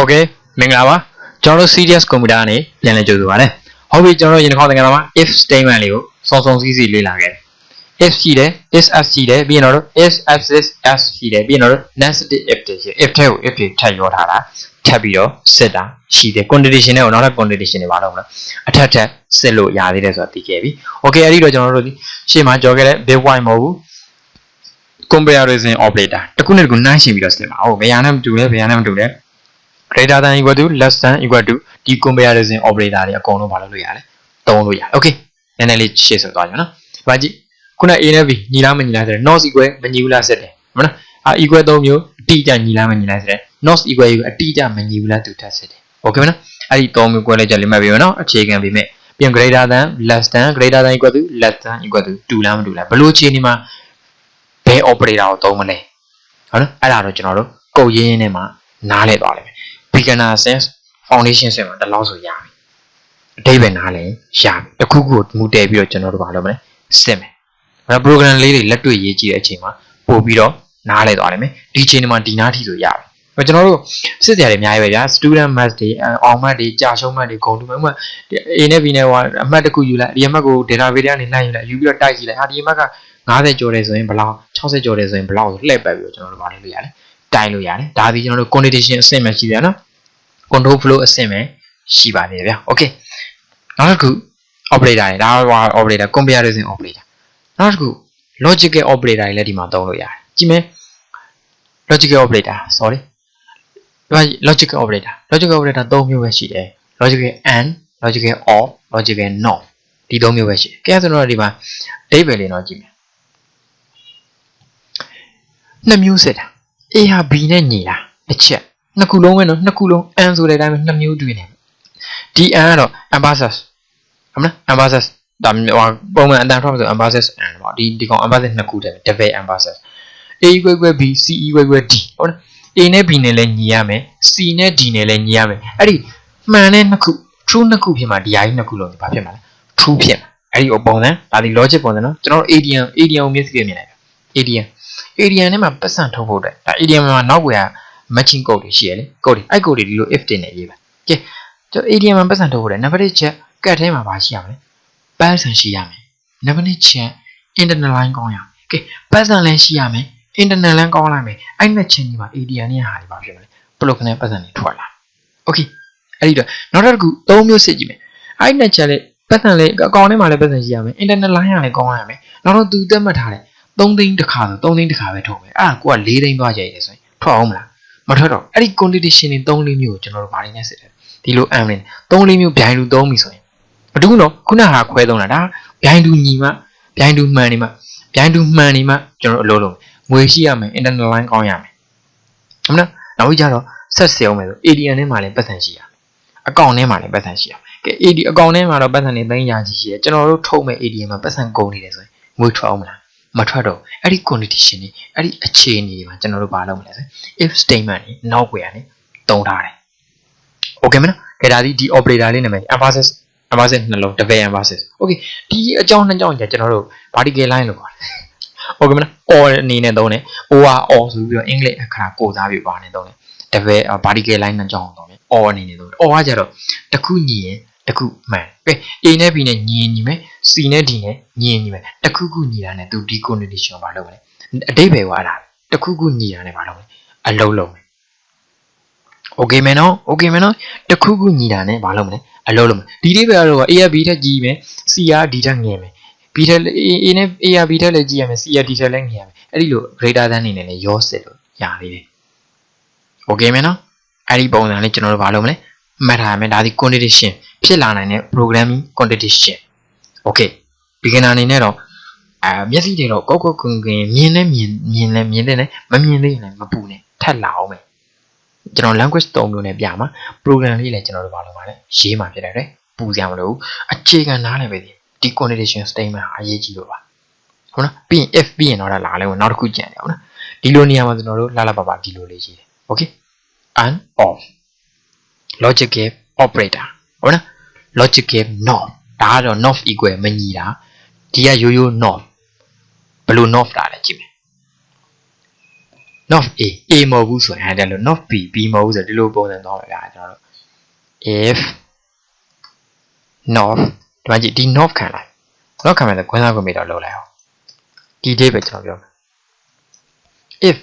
Okay မင်္ဂလာပါကျွန်တော်တို့ serious computer ကနေပြန်လည်ကြိုဆိုပါရစေဟုတ်ပြီကျွန်တော်တို့ယင်တစ်ခေါက်သင်ခန်းစာမှာ if statement လေးကိုစုံစုံစည်းစည်းလေ့လာခဲ့တယ် if ရှိတယ် is as ရှိတယ်ပြီးရင်တော့ is as is as ရှိတယ်ပြီးရင်တော့ nested if တွေရှိတယ် if ထဲကို if တွေထပ်ရောထားတာထပ်ပြီးတော့စစ်တာရှိတယ် condition တွေကိုနောက်ထပ် condition တွေပါတော့မလားအထက်ထပ်စစ်လို့ရသေးတယ်ဆိုတာသိခဲ့ပြီ okay အဲ့ဒီတော့ကျွန်တော်တို့ဒီရှေ့မှာကြော်ခဲ့တဲ့ big y မဟုတ်ဘူး comparison operator တစ်ခုနဲ့တစ်ခုနှိုင်းယှဉ်ပြီးတော့စစ်ပါဟုတ်ဘယ်ဟာနဲ့မတူလဲဘယ်ဟာနဲ့မတူလဲ greater than equal to less than equal to ဒီ comparison operator တွေအကုန်လုံးမလုပ်လို့ရတယ်သုံးလို့ရတယ် okay နည်းနည်းလေးရှေ့ဆက်သွားကြနော်ဒီမှာကြည့်ခုန A နဲ့ B ညီလားမညီလားဆိုတော့ not equal မညီဘူးလားဆက်တယ်မနော်အာ equal သုံးမျိုးအတိအကျညီလားမညီလားဆိုတော့ not equal ကိုအတိအကျမညီဘူးလားသူထပ်ဆက်တယ် okay မနော်အဲ့ဒီသုံးမျိုးကွဲလိုက်ကြလိမ့်မယ်ပြီနော်အခြေခံပြီမဲ့ပြန် greater than less than greater than equal to less than equal to တူလားမတူလားဘလို့အခြေအနေမှာဘယ် operator ကိုသုံးမလဲဟုတ်နော်အဲ့ဒါတော့ကျွန်တော်တို့ကုတ်ရင်းရင်းနဲ့မှနားလဲသွားလိမ့်မယ် beginner sense foundation sense မှာတလောက်ဆိုရပြီအတိတ်ပဲနားလဲရပြီတစ်ခုခုကိုမူတည်ပြီးတော့ကျွန်တော်တို့ဘာလုပ်မလဲစစ်မယ်အဲ့ program လေးတွေလက်တွေ့ရေးကြည့်တဲ့အချိန်မှာပို့ပြီးတော့နားလဲသွားလိမ့်မယ်ဒီအချိန်ဒီမှာဒီနားထိဆိုရပြီကျွန်တော်တို့စစ်တရားတွေအများကြီးပဲဗျာ student math တွေအောင်မှတ်တွေကြာရှုံးမှတ်တွေဂုဏ်တူမှတ်ဥပမာ A နဲ့ B နဲ့ဟိုအမှတ်တစ်ခုယူလိုက်ဒီအမှတ်ကို database ကနေလိုက်ယူလိုက်ယူပြီးတော့တိုက်ကြည့်လိုက်ဟာဒီအမှတ်က90ကျော်တယ်ဆိုရင်ဘယ်လောက်60ကျော်တယ်ဆိုရင်ဘယ်လောက်လှည့်ပတ်ပြီးတော့ကျွန်တော်တို့ဘာလုပ်လို့ရလဲတို က်လို့ရတယ်ဒါဒီကျွန်တော်တို့ condition အဆင့်ပဲရှိတယ်နော် control flow အဆင့်ပဲရှိပါသေးတယ်ဗျာ okay နောက်တစ်ခု operator တွေဒါဟို operator comparison operator နောက်တစ်ခု logical operator တွေလည်းဒီမှာသုံးလို့ရတယ်ကြည့်မယ် logical operator sorry ဒီမှာ logical operator logical operator ၃မျိုးပဲရှိတယ် logical and logical or logical not ဒီ၃မျိုးပဲရှိတယ်ကဲဆိုတော့ဒီမှာအဓိပ္ပာယ်လေးတော့ကြည့်မယ်နှစ်မျိုးစစ်တာ A ဟာ B နဲ့ညီတာတစ်ချက်နှစ်ခုလုံးပဲနော်နှစ်ခုလုံး and ဆိုတဲ့အတိုင်းပဲနှစ်မျိုးတွင်းနေဒီ and ကတော့ emphasis ဟုတ်မလား emphasis ဒါဟိုပုံမှန်အတန်ထွက်ဆို emphasis and ပေါ့ဒီဒီကောင် emphasis နှစ်ခုတည်း double emphasis A equal equal B C equal equal D ဟုတ်လား A နဲ့ B နဲ့လည်းညီရမယ် C နဲ့ D နဲ့လည်းညီရမယ်အဲ့ဒီမှန်တဲ့နှစ်ခု true နှစ်ခုဖြစ်မှာဒီဟာကြီးနှစ်ခုလုံးဘာဖြစ်မှာလဲ true ဖြစ်မှာအဲ့ဒီပုံစံဒါဒီ logic ပုံစံနော်ကျွန်တော်တို့ ADM ADM ကိုမြင်သိမြင်လိုက် ADM ADM နဲ့မှာပတ်စံထုတ်ဖို့အတွက်ဒါ ADM မှာနောက်ွယ်က matching code တွေရှိရလေ code တွေအဲ့ code တွေဒီလို if တင်နေရေးပါကဲကျွန်တော် ADM မှာပတ်စံထုတ်ဖို့အတွက် number 1ချက်ကတ်ထဲမှာပါရှိရမလဲပတ်စံရှိရမယ် number 2ချက် internal line ကောင်းရမယ်ကဲပတ်စံလည်းရှိရမယ် internal line ကောင်းလိုက်မယ်အဲ့နှစ်ချက်ကြီးမှာ ADM နဲ့ဟာတွေပါဖြစ်မလဲဘလို့ခနဲ့ပတ်စံတွေထွက်လာ okay အဲ့ဒီတော့နောက်တစ်ခု၃မျိုးစစ်ကြည့်မယ်အဲ့နှစ်ချက်လေးပတ်စံလေးအကောင်ထဲမှာလည်းပတ်စံရှိရမယ် internal line ကလည်းကောင်းရမယ်နောက်တော့သူသတ်မှတ်ထားတယ် 3သိန်းတစ်ခါဆို3သိန်းတစ်ခါပဲထုတ်မယ်အဲ့ဒါကိုက4သိန်းသွားကြရတယ်ဆိုရင်ထွက်အောင်မလားမထွက်တော့အဲ့ဒီ condition တွေ3လေးမျိုးကိုကျွန်တော်တို့ဗားနေနဲ့စစ်တယ်ဒီလို am နေ3လေးမျိုးဗျိုင်းလူသုံးပြီဆိုရင်ဘဒူးနော်ခုနကခွဲသုံးတာဒါဗျိုင်းလူညီမှဗျိုင်းလူမှန်နေမှဗျိုင်းလူမှန်နေမှကျွန်တော်တို့အလုပ်လုပ်ငွေရှိရမယ် internal line ကောင်းရမယ်ဟုတ်မလားနောက်ပြီးကြတော့ဆက်စအောင်မယ်ဆို ADN ထဲမှာလည်းပတ်စံရှိရမယ်အကောင့်ထဲမှာလည်းပတ်စံရှိရမယ်ကဲ AD အကောင့်ထဲမှာတော့ပတ်စံတွေသိန်းရာကြီးရှိတယ်ကျွန်တော်တို့ထုတ်မဲ့ ADN မှာပတ်စံကုန်နေတယ်ဆိုရင်ငွေထွက်အောင်မလား မထွက်တော့အဲ့ဒီ condition တွေအဲ့ဒီအခြေအနေတွေမှာကျွန်တော်တို့ဘာလုပ်မလဲဆို if statement တွေနောက်ွယ်ကနေတုံးထားတယ် okay မနော်ခေဒါဒီဒီ operator လေးနာမည် emphasis emphasis နှလုံး double emphasis okay ဒီအကြောင်းနှစ်ကြောင်းကြီးကျွန်တော်တို့ vertical line လို့ခေါ်တယ် okay မနော် or အနေနဲ့သုံးတယ် or or ဆိုပြီးတော့အင်္ဂလိပ်အခါကိုစားပြီးပါနေသုံးတယ် double vertical line နှစ်ကြောင်းသုံးတယ် or အနေနဲ့သုံးတယ် or ကကြတော့တစ်ခုညီရင် တစ်ခုမှန်ကဲ A နဲ့ B နဲ့ညီရင်ညီမယ် C နဲ့ D နဲ့ညီရင်ညီမယ်တစ်ခုခုညီတာနဲ့သူဒီ condition ကိုမလုပ်ဘူးလေအတိတ်ပဲကအဲ့ဒါတစ်ခုခုညီတာနဲ့မလုပ်ဘူးအလုံးလုံးမယ် okay မယ်နော် okay မယ်နော်တစ်ခုခုညီတာနဲ့မလုပ်မလဲအလုံးလုံးမယ်ဒီလေးပဲကတော့ A က B ထက်ကြီးမယ် C က D ထက်ငယ်မယ် B ထက် A နဲ့ A က B ထက်လည်းကြီးရမယ် C က D ထက်လည်းငယ်ရမယ်အဲ့ဒီလို greater than နေနဲ့လည်းရောစစ်လို့ရသေးတယ် okay မယ်နော်အဲ့ဒီပုံစံလေးကျွန်တော်တို့မလုပ်မလဲမှတ်ထားရမယ်ဒါဒီ condition ဖြစ်လာနိုင်တဲ့ programming condition okay beginner အနေနဲ့တော့အဲမျက်စိတွေတော့ကောက်ကောက်ကွင်ကွင်မြင်လဲမြင်မြင်လဲမြင်တယ်နဲ့မမြင်သေးရင်လည်းမပူနဲ့ထပ်လာအောင်မယ်ကျွန်တော် language 3မျိုးနဲ့ပြမှာ program လေးလည်းကျွန်တော်တို့ဘာလုပ်မှာလဲရေးမှာဖြစ်တယ်တဲ့ပူစရာမလိုဘူးအခြေခံနားလည်းပဲဒီဒီ condition statement ဟာအရေးကြီးလို့ပါဟုတ်နော်ပြီးရင် if ပြီးရင်တော့လာလဲဝင်နောက်တစ်ခုကြံတယ်ဟုတ်နော်ဒီလိုနေရာမှာကျွန်တော်တို့လှလှပပဒီလိုလေးရေးတယ် okay and off logical operator ဟုတ် နော် logical not ဒါကတော့ not equal မညီတာဒီကရိုးရိုး not ဘယ်လို not တာလဲကြည့်မယ် not a a မဟုတ်ဘူးဆိုရင်အဲ့ဒါလို့ not b b မဟုတ်ဘူးဆိုဒီလိုပုံစံသွားမှာဗျာကျွန်တော်တို့ if not ဒီမှာကြည့်ဒီ not ခံလိုက် not ခံမယ်ဆိုခွန်းစားခွင့်မိတော့လောက်လိုက်အောင်ဒီ date ပဲကျွန်တော်ပြောမယ် if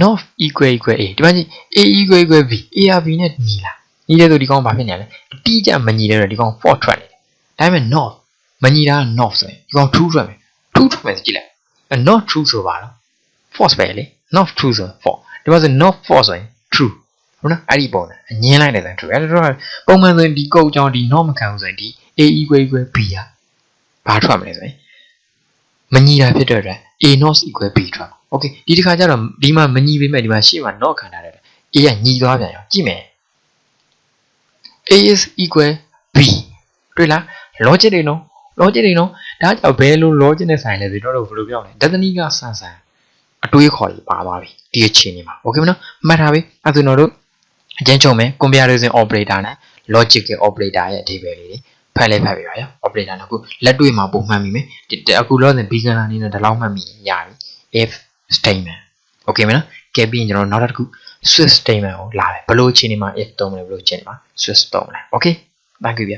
not equal equal a ဒီမှာကြည့် a equal equal b a က b နဲ့ညီလား ညီတယ်ဆိုဒီကောင်ဘာဖြစ်နေလဲအတိအကျမညီတဲ့တော့ဒီကောင် false ထွက်နေတယ်ဒါပေမဲ့ not မညီတာက not ဆိုရင်ဒီကောင် true ထွက်မယ် true ထွက်မယ်ဆိုကြည့်လိုက် not true ဆိုပါတော့ false ပဲလေ not true ဆို false ဒီမှာဆို not false ဆိုရင် true ဟုတ်နော်အဲ့ဒီပုံနဲ့အငင်းလိုက်တယ်ဆိုရင် true အဲ့တော့ပုံမှန်ဆိုရင်ဒီကုတ်ကြောင့်ဒီ not မခံဘူးဆိုရင်ဒီ a equal equal b อ่ะဘာထွက်မလဲဆိုရင်မညီတာဖြစ်တဲ့အတွက် a not equal b ထွက်မှာ okay ဒီတစ်ခါကျတော့ဒီမှာမညီပေမဲ့ဒီမှာရှေ့မှာ not ခံထားတယ် a ကညီသွားပြန်ရောကြည့်မယ် a is equal b တွေ့လား logic တွေနော် logic တွေနော်ဒါကြောင့်ဘယ်လို logic နဲ့ဆိုင်လဲဆိုတော့ဘယ်လိုပြောလဲဒသနီကဆန်ဆန်အတွေးခေါ်ကြီးပါသွားပြီဒီအချိန်ကြီးမှာ okay မနော်မှတ်ထားပြီအဲဆိုတော့တို့အကျဉ်းချုပ်မယ် comparison operator နဲ့ logical operator ရဲ့အဓိပ္ပာယ်လေးတွေဖတ်လဲဖတ်ပြပါရော operator နှစ်ခုလက်တွေ့မှာပုံမှန်ပြီမယ်ဒီအခုလောဆယ် beginner အနေနဲ့ဒီလောက်မှတ်မိရင်ရပြီ if statement okay မနော်ကဲပြီးရင်ကျွန်တော်နောက်တစ်ခု switch statement ကိုလာတယ်ဘယ်လိုအချိန်ဒီမှာ if သုံးမလဲဘယ်လိုအချိန်ဒီမှာ switch သုံးမလဲ okay thank you ဗျ